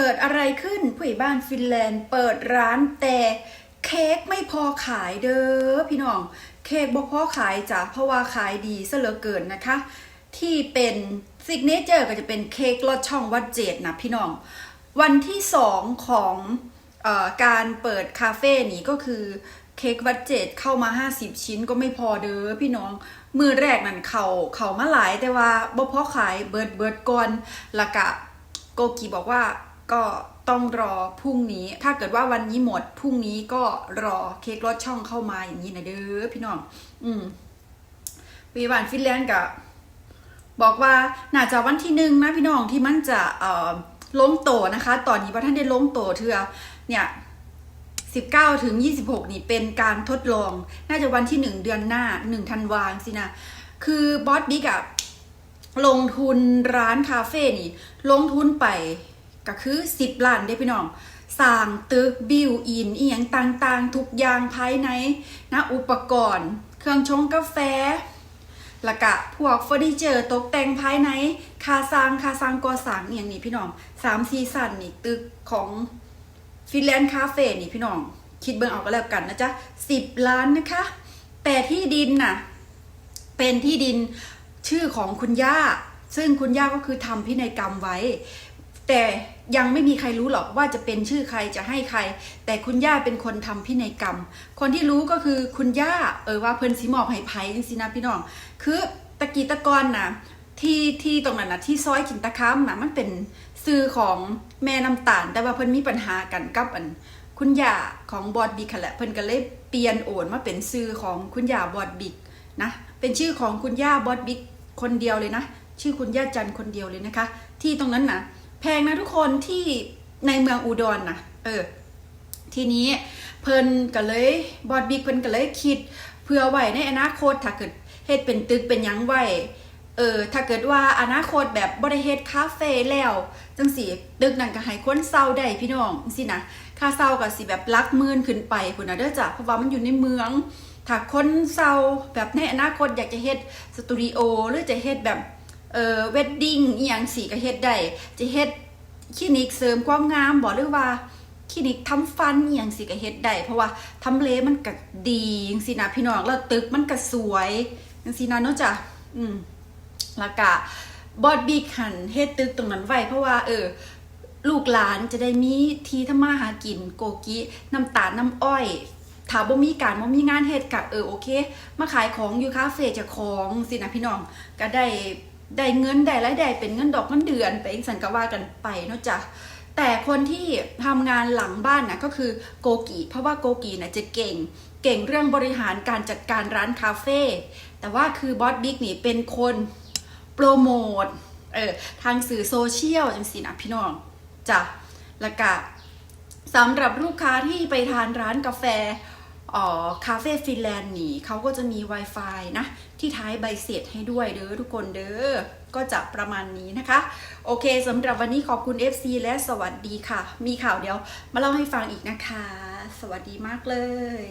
เกิดอะไรขึ้นผู้ใหญ่บ้านฟินแลนด์เปิดร้านแต่เค้กไม่พอขายเด้อพี่น้อง เค้กบ่พอขายจ้ะเพราะว่าขายดีซะเหลือเกินนะคะ ที่เป็นซิกเนเจอร์ก็จะเป็นเค้กลอดช่องวัดเจดนะพี่น้อง วันที่สองของออการเปิดคาเฟ่นี้ก็คือเค้กวัดเจดเข้ามา 50 ชิ้นก็ไม่พอเด้อพี่น้อง มือแรกนั่นเขาเขามาหลายแต่ว่าบ่พอขายเบิดเบิดก่อนละกะโกกีบอกว่า ก็ต้องรอพรุ่งนี้ ถ้าเกิดว่าวันนี้หมดพรุ่งนี้ก็รอเค้กรอดช่องเข้ามาอย่างนี้นะเด้อพี่น้อง อืมวีวานฟินแลนด์กับบอกว่าน่าจะวันที่หนึ่งนะพี่น้องที่มันจะเอ่อลงโตนะคะ ตอนนี้ว่าท่านได้ลงโตเถื่อเนี่ย19ถึง26 นี่เป็นการทดลอง น่าจะวันที่ 1 เดือนหน้า1ธันวาสินะ คือบอสบิ๊กอะลงทุนร้านคาเฟ่นี่ ลงทุนไป ก็คือ 10 ล้านได้พี่น้องสร้างตึกบิวอินอีหยังต่างๆ ทุกอย่างภายในนะอุปกรณ์ เครื่องชงกาแฟแล้วก็พวกเฟอร์นิเจอร์ตกแต่งภายในคาซางคาซางก่อสร้างอหย่างนี้พี่น้องสามซีซันนี่ตึกของฟินแลนด์คาเฟ่นี่พี่น้อง คิดเบิ่งเอาก็แล้วกันนะจ๊ะสิบล้านนะคะ แต่ที่ดินน่ะ เป็นที่ดินชื่อของคุณย่า ซึ่งคุณย่าก็คือทำพินัยกรรมไว้ แต่ยังไม่มีใครรู้หรอกว่าจะเป็นชื่อใครจะให้ใคร แต่คุณย่าเป็นคนทำพินัยกรรม คนที่รู้ก็คือคุณย่าเออว่าเพิ่นสิมอบให้ไผ่จังซี่นะพี่น้อง คือตะกี้ตะกอนนะที่ที่ตรงนั้นนะที่ซอยกินตะคามนะมันเป็นซื้อของแม่น้ำตาล แต่ว่าเพิ่นมีปัญหากันกับอัน คุณย่าของบอดบิกแหละเพิ่นก็เลยเปลี่ยนโอนมาเป็นชื่อของคุณย่าบอดบิกนะเป็นชื่อของคุณย่าบอดบิกคนเดียวเลยนะ ชื่อคุณย่าจันคนเดียวเลยนะคะ ที่ตรงนั้นนะ แพงนะทุกคนที่ในเมืองอุดรนะเออ ทีนี้เพิ่นก็เลยบอดบิ๊กเพิ่นก็เลยคิดเพื่อไว้ในอนาคตถ้าเกิดเฮ็ดเป็นตึกเป็นยังไว้เออถ้าเกิดว่าอนาคตแบบบริเฮ็ดคาเฟ่แล้วจังสิตึกนั้นก็ให้คนเซาได้พี่น้องจังซี่นะค่าเซาก็สิแบบลักมื่นขึ้นไปพุ่นนะเด้อจ้ะเพราะว่ามันอยู่ในเมืองถ้าคนเซาแบบในอนาคตอยากจะเฮ็ดสตูดิโอหรือจะเฮ็ดแบบ เออเวดดิ้งอีหยังสิก็เฮ็ดได้จะเฮ็ดคลินิกเสริมความงามบ่หรือว่าคลินิกทำฟันอหย่างสิก็เฮ็ดได้เพราะว่าทำเลมันก็ดีจังซี่นะพี่น้องแล้วตึกมันก็สวยจังซี่นะเนาะจ้ะอืมแล้วก็บอดบีคันเฮ็ดตึกตรงนั้นไว้เพราะว่า เออ ลูกหลานจะได้มีทีทำมาหากินโกกิน้ำตาลน้ำอ้อยถ้าบ่มีการบ่มีงานเฮ็ดก็เออโอเค มาขายของอยู่คาเฟ่จะของสินะพี่น้องก็ได้ ได้เงินได้รายได้เป็นเงินดอกเงินเดือนไปอีกสันก็ว่ากันไปเนาะจ้ะแต่คนที่ทำงานหลังบ้านนะก็คือโกกีเพราะว่าโกกีนะจะเก่ง เก่งเรื่องบริหารการจัดการร้านคาเฟ่แต่ว่าคือบอสบิ๊กนี่เป็นคนโปรโมทเออทางสื่อโซเชียลจังสินะพี่น้องจ้ะแล้วก็สำหรับลูกค้าที่ไปทานร้านกาแฟ คาเฟ่ฟินแลนด์นี่เขาก็จะมี Wi-Fi นะ ที่ท้ายใบเสร็จให้ด้วยเด้อทุกคนเด้อ ก็จะประมาณนี้นะคะ โอเคสำหรับวันนี้ขอบคุณ FC และสวัสดีค่ะ มีข่าวเดี๋ยวมาเล่าให้ฟังอีกนะคะ สวัสดีมากเลย